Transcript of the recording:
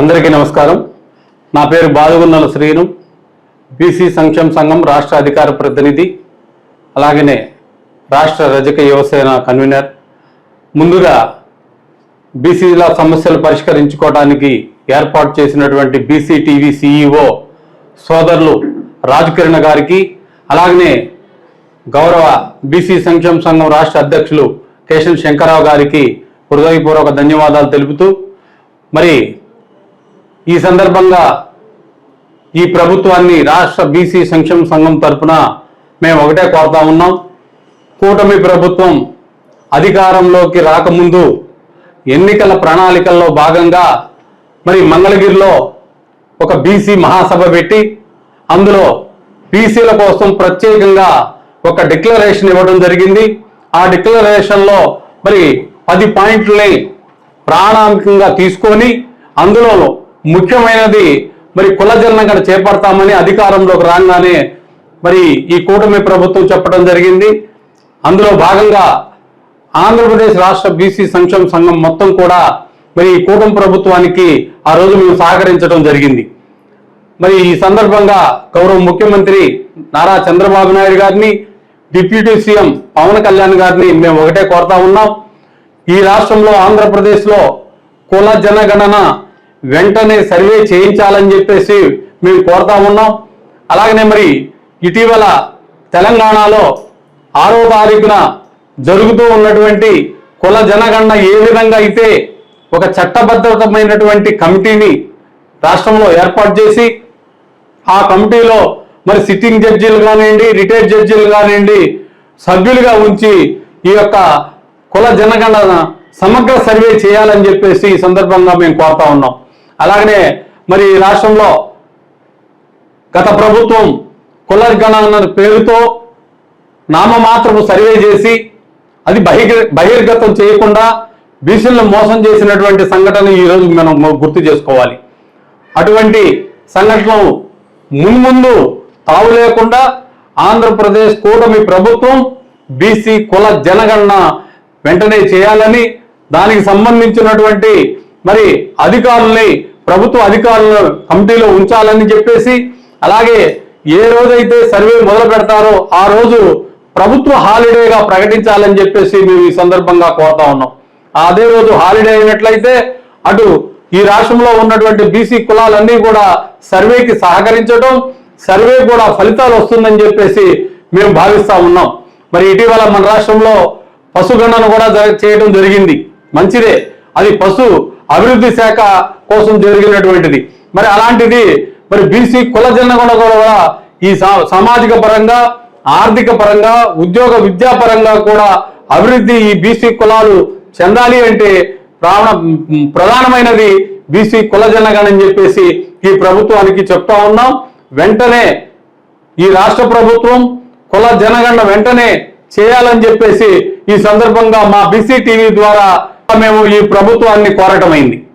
అందరికీ నమస్కారం. నా పేరు బాదుగున్నల శ్రీను. బీసీ సంక్షేమ సంఘం రాష్ట్ర అధికార ప్రతినిధి. అలాగనే రాష్ట్ర రజక యువసేన కన్వీనర్. ముందుగా బీసీల సమస్యలు పరిష్కరించుకోవడానికి ఏర్పాటు చేసినటువంటి బీసీ టీవీ సిఇఓ సోదరులు రాజకిరణ్ గారికి అలాగనే గౌరవ బీసీ సంక్షేమ సంఘం రాష్ట్ర అధ్యక్షులు కేశవ్ శంకరరావు గారికి హృదయపూర్వక ధన్యవాదాలు తెలుపుతూ మరి ఈ సందర్భంగా ఈ ప్రభుత్వాన్ని రాష్ట్ర బీసీ సంక్షేమ సంఘం తరపున మేము ఒకటే కోరుతా ఉన్నాం. కూటమి ప్రభుత్వం అధికారంలోకి రాకముందు ఎన్నికల ప్రణాళికల్లో భాగంగా మరి మంగళగిరిలో ఒక బీసీ మహాసభ పెట్టి అందులో బీసీల కోసం ప్రత్యేకంగా ఒక డిక్లరేషన్ ఇవ్వడం జరిగింది. ఆ డిక్లరేషన్లో మరి పది పాయింట్లని ప్రాణాంకంగా తీసుకొని అందులో ముఖ్యమైనది మరి కుల జనగణ చేపడతామని అధికారంలోకి రాగానే మరి ఈ కూటమి ప్రభుత్వం చెప్పడం జరిగింది. అందులో భాగంగా ఆంధ్రప్రదేశ్ రాష్ట్ర బీసీ సంక్షేమ సంఘం మొత్తం కూడా మరి ఈ కూటమి ప్రభుత్వానికి ఆ రోజు మేము సహకరించడం జరిగింది. మరి ఈ సందర్భంగా గౌరవ ముఖ్యమంత్రి నారా చంద్రబాబు నాయుడు గారిని డిప్యూటీ సీఎం పవన్ కళ్యాణ్ గారిని మేము ఒకటే కోరుతా ఉన్నాం. ఈ రాష్ట్రంలో ఆంధ్రప్రదేశ్లో కుల జనగణన వెంటనే సర్వే చేయించాలని చెప్పేసి మేము కోరుతా ఉన్నాం. అలాగనే మరి ఇటీవల తెలంగాణలో ఆరో తారీఖున జరుగుతూ ఉన్నటువంటి కుల జనగణన ఏ విధంగా అయితే ఒక చట్టబద్ధమైనటువంటి కమిటీని రాష్ట్రంలో ఏర్పాటు చేసి ఆ కమిటీలో మరి సిట్టింగ్ జడ్జీలు కానివ్వండి రిటైర్డ్ జడ్జీలు కానివ్వండి సభ్యులుగా ఉంచి ఈ యొక్క కుల జనగణన సమగ్ర సర్వే చేయాలని చెప్పేసి ఈ సందర్భంగా మేము కోరుతా ఉన్నాం. అలాగనే మరి రాష్ట్రంలో గత ప్రభుత్వం కుల గణన పేరుతో నామమాత్రపు సర్వే చేసి అది బహిర్ బహిర్గతం చేయకుండా బీసీలను మోసం చేసినటువంటి సంఘటన ఈరోజు మనం గుర్తు చేసుకోవాలి. అటువంటి సంఘటనలు మున్ముందు తావు లేకుండా ఆంధ్రప్రదేశ్ కూటమి ప్రభుత్వం బీసీ కుల జనగణన వెంటనే చేయాలని దానికి సంబంధించినటువంటి మరి అధికారుల్ని ప్రభుత్వ అధికారులను కమిటీలో ఉంచాలని చెప్పేసి అలాగే ఏ రోజైతే సర్వే మొదలు పెడతారో ఆ రోజు ప్రభుత్వ హాలిడేగా ప్రకటించాలని చెప్పేసి మేము ఈ సందర్భంగా కోరుతా ఉన్నాం. అదే రోజు హాలిడే అయినట్లయితే అటు ఈ రాష్ట్రంలో ఉన్నటువంటి బీసీ కులాలన్నీ కూడా సర్వేకి సహకరించడం సర్వే కూడా ఫలితాలు వస్తుందని చెప్పేసి మేము భావిస్తా ఉన్నాం. మరి ఇటీవల మన రాష్ట్రంలో పశుగణన కూడా చేయడం జరిగింది. మంచిదే. అది పశు అభివృద్ధి శాఖ కోసం జరిగినటువంటిది. మరి అలాంటిది మరి బీసీ కుల జనగణ కూడా ఈ సా- సామాజిక పరంగా ఆర్థిక పరంగా ఉద్యోగ విద్యాపరంగా కూడా అభివృద్ధి ఈ బీసీ కులాలు చెందాలి అంటే ప్రాణ ప్రధానమైనది బీసీ కుల జనగణ అని చెప్పేసి ఈ ప్రభుత్వానికి చెప్తా ఉన్నాం. వెంటనే ఈ రాష్ట్ర ప్రభుత్వం కుల జనగణన వెంటనే చేయాలని చెప్పేసి ఈ సందర్భంగా మా బీసీ టీవీ ద్వారా మేము ఈ ప్రభుత్వాన్ని కోరటమైంది